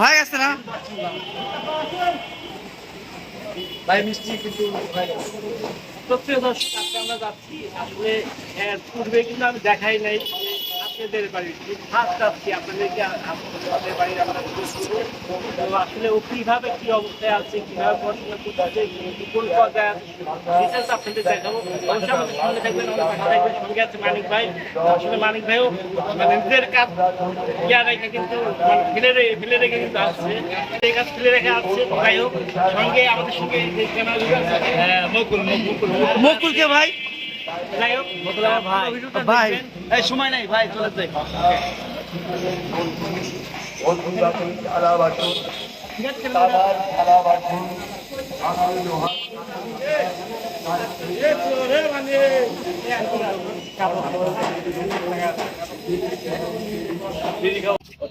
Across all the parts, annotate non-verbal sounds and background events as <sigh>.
হয়ে গেছে না? ভাই, মিষ্টি কিন্তু প্রত্যেক দর্শক আমরা যাচ্ছি। আসলে পূর্বে কিন্তু আমি দেখাই নাই। যে আপনাদের বাড়ি ফার্স্ট যাচ্ছি আপনাদেরকে আপনাদের বাড়ির আমরা তো আসলে ও কীভাবে কি অবস্থায় আছে, কীভাবে পড়াশোনা কোন পর্যায়ে আছে আপনাদের দেখাবো। অবশ্যই আমাদের সঙ্গে থাকবেন থাকবেন সঙ্গে আছে মানিক ভাই। আসলে মানিক ভাইও মানে নিজের কাজ ইয়া রেখে কিন্তু মানে ফেলে রেখে ফেলে রেখে কিন্তু আসছে। এই কাজ ফেলে রেখে আসছে, যাই হোক, সঙ্গে আমাদের সঙ্গে মকুল মকুল। ভাই? যাই হোক ভাই। ভাই। এই সময় নাই ভাই চলে যাই। ঠিক আছে ক্যামেরা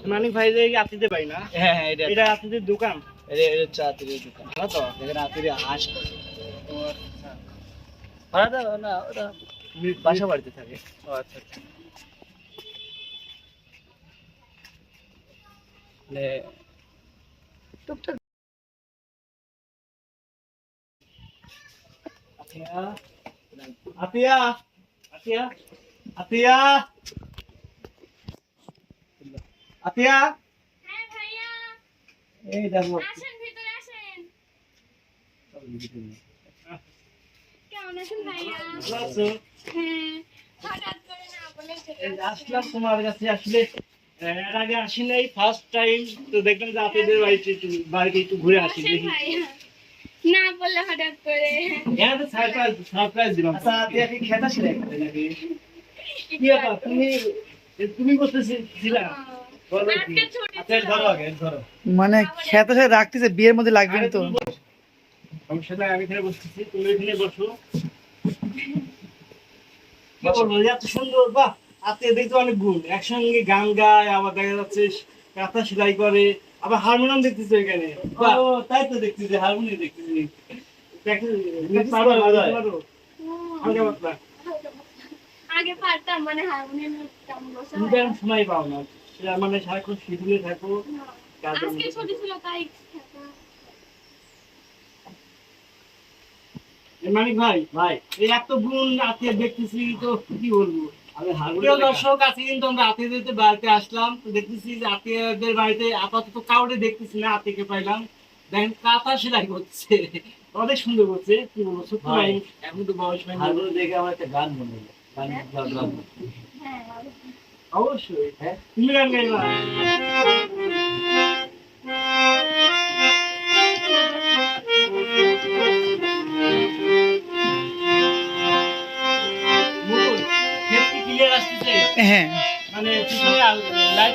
মানিক ভাই যে আতিতে পাই না হ্যাঁ হ্যাঁ এটা আতিদের দোকান। এটা হচ্ছে আতিরের দোকান। ভালো তো এখানে আতিরে হাঁস করে না ওটা বাসা বাড়িতে থাকে। ও আচ্ছা আচ্ছা। মানে টুকটাক আতিয়া আতিয়া আতিয়া আতিয়া। আতিয়া হ্যাঁ ভাইয়া। এই দেখো। আসেন ভিতরে আসেন। আসলাম তোমার কাছে আসলে এর আগে আসি নাই ফার্স্ট টাইম তো দেখলাম যে আপনাদের বাড়িতে একটু বাড়িতে একটু ঘুরে আসি দেখি। না বললে হঠাৎ করে। হ্যাঁ তো সারপ্রাইজ সারপ্রাইজ দিলাম। আচ্ছা আতিয়া কি খেতা ছিল নাকি কি ব্যাপার? তুমি এ, তুমি করতেছিলা বলো কি? আজকে ছুটি আচ্ছা ছিল। ধরো মানে খেতে রাখতেছে বিয়ের মধ্যে লাগবে না তো। সমস্যা নাই আমি এখানে বসতেছি তুমি এখানে বসো। এত সুন্দর বাহ! আপনি দেখতে অনেক গুণ। একসঙ্গে গান গায় আবার দেখা যাচ্ছে কাঁথা সেলাই করে আবার হারমোনিয়াম দেখতেছি এখানে। তাই তো দেখতেছি হারমোনিয়াম দেখতেছি। আগে পারতাম মানে হারমোনিয়াম সময় পাও না। মানে সারাক্ষণ শিডিউলে থাকো আজকে ছুটি ছিল তাই মানিক ভাই ভাই। এই এত গুণ আত্মীয় দেখতেছি তো কি বলব? আমি প্রিয় হারমোনিয়াম দর্শক আজকে কিন্তু আমরা আত্মীয়দের বাড়িতে আসলাম। দেখতেছি যে আত্মীয়দের বাড়িতে আপাতত কাউরে দেখতেছি না আত্মীয়কে পাইলাম। দেখেন কাঁথা সেলাই করছে। অনেক সুন্দর করছে কি বলব সত্যি ভাই, ভাই এখন তো বয়স হয়নি। হারমোনিয়াম দেখে আমার একটা গান মনে হলো। গান গান- গান হ্যাঁ অবশ্যই। হ্যাঁ। তুমি গান গাইবা? আসতেছে। হ্যাঁ। মানে পিছনে লাইট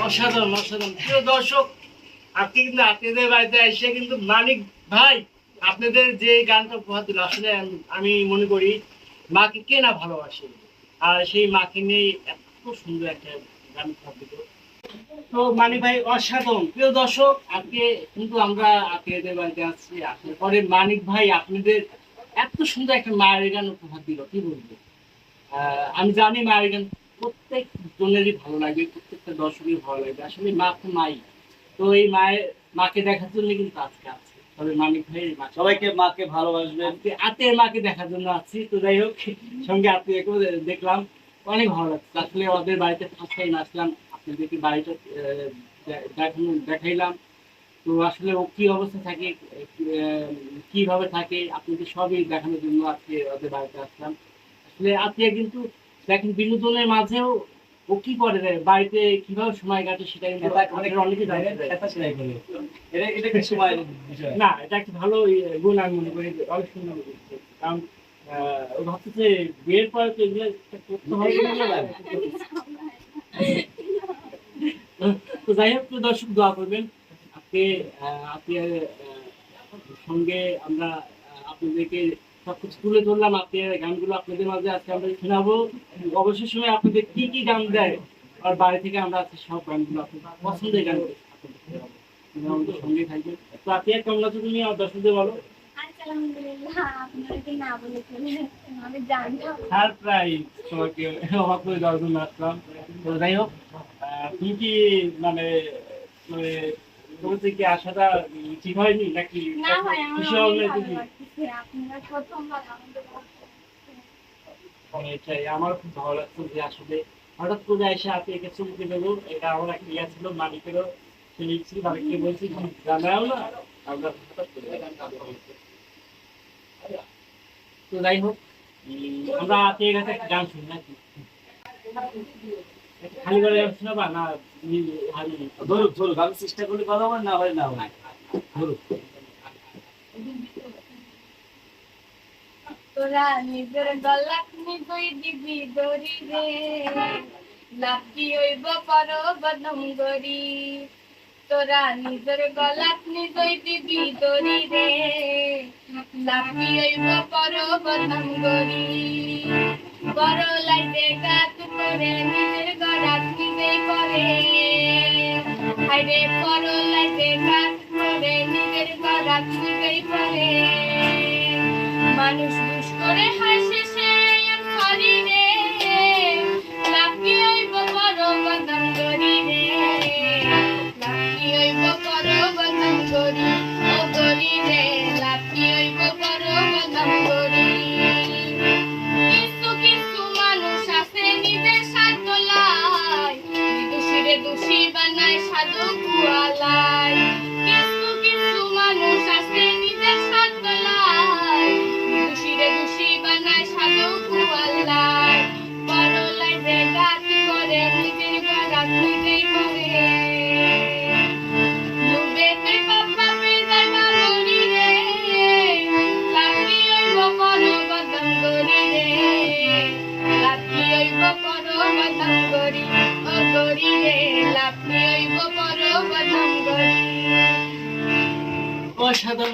অসাধারণ অসাধারণ। প্রিয় দর্শক কিন্তু আপনাদের বাড়িতে এসে কিন্তু মানিক ভাই আপনাদের যে গানটা উপহার দিল, আসলে আমি- মনে করি মাকে কে না ভালোবাসে? আর সেই মাকে নিয়ে এত সুন্দর একটা গান দিল। তো মানিক ভাই, অসাধারণ। প্রিয় দর্শক, আজকে কিন্তু আমরা আপনাদের বাড়িতে আসছি। আসলে পরে মানিক ভাই, আপনাদের এত সুন্দর একটা মায়ের গান উপহার দিল কি বলব? আমি জানি মায়ের গান প্রত্যেক জনেরই ভালো লাগে প্রত্যেকটা দর্শকেরই ভালো লাগবে আসলে মা তো মাই। তো এই মায়ের মাকে দেখার জন্য কিন্তু আজকে আছে। তবে মানিক ভাই সবাইকে মাকে ভালোবাসবেন। আত্মীয় মাকে দেখার জন্য আসছি তো যাই হোক সঙ্গে আত্মীয়কেও দেখলাম। অনেক ভালো লাগছে। আসলে ওদের বাড়িতে ফার্স্ট টাইম আসলাম আপনাদেরকে বাড়িটা দেখানো দেখাইলাম। তো আসলে ও কি অবস্থা থাকে কীভাবে থাকে আপনাদের সবই দেখানোর জন্য আজকে ওদের বাড়িতে আসলাম। আসলে আত্মীয় কিন্তু দেখেন বিনোদনের মাঝেও ও কি করে বাড়িতে কীভাবে সময় কাটে সেটা কিন্তু অনেকে এটা সেলাই করে এটা এটা কি সময় না এটা একটা ভালো গুণ আমি মনে করি অনেক সুন্দর কারণ আহ, ও ভাবতেছে বিয়ের পরে তো এগুলো একটা করতে হবে <laughs> তো যাই হোক দর্শক দোয়া করবেন। আজকে আপনার সঙ্গে আমরা আপনাদেরকে সবকিছু তুলে ধরলাম। আপনার গানগুলো আপনাদের মাঝে আজকে আমরা শোনাবো। অবশ্যই সময় আপনাদের কি কি গান দেয়? আর বাড়ি থেকে আমরা আজকে সব গানগুলো আপনাদের পছন্দের গান। আপনারা আমাদের সঙ্গে থাকবেন। তো আপনি কেমন আছো তুমি আমার দর্শকদের বলো। আচ্ছা, আপনারা সারপ্রাইজ তোমাকে অবাক করে আসলাম। তো যাই হোক আহ, তুমি কি মানে মানে তোমার থেকে আসাটা ঠিক হয়নি নাকি খুশি ভালো তুমি এটাই। আমার খুব ভালো লাগছে যে আসলে হঠাৎ করে এসে আপনি একে চমকে দেবো এটা আমার একটা ইয়া ছিল মালিকেরও ছিল। মালিককে বলছি জানাও না আমরা হঠাৎ করে তো যাই হোক আমরা কাছে একটা গান শুনি নাকি? খালি করে শোনাবা না ধরুক ধরুক, আমি চেষ্টা করলে কথা বল না হয় না হয়। ধরুক। তোরা নিজের গলাত নিজই দিবি দরি রে। লাকি হইব পর বদম গরি তোরা নিজের গলাত নিজই দিবি দরি রে। লাকি হইব পর বদম গরি বড় লাইতে গাত করে নিজের হাইরে লাইতে গাত করে নিজের গলাত নিজেই করে মানুষ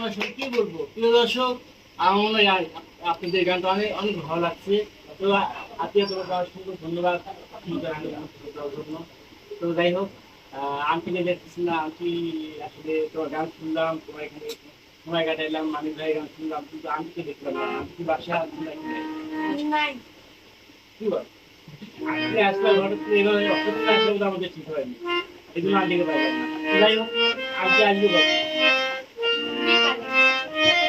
আসলে কি বলব? প্রিয় দর্শক আমার মনে হয় আপনাদের গানটা অনেক অনেক ভালো লাগছে। তো আপনি তোমাকে অসংখ্য ধন্যবাদ জন্য তো যাই হোক আন্টিকে দেখতেছি না আন্টি আসলে তোমার গান শুনলাম তোমার এখানে সময় কাটাইলাম মানিক ভাই গান শুনলাম কিন্তু আন্টিকে দেখলাম না। আন্টি বাসা নাই। কি বল? আন্টি আসলে হঠাৎ এভাবে অসুবিধা আসলে আমাদের ঠিক হয়নি। এই জন্য আন্টিকে পাইলাম না। যাই হোক আন্টি আসবে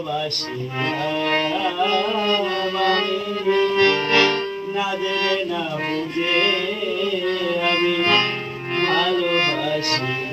ভালোবাসি না দেবে না বুঝে আমি ভালোবাসি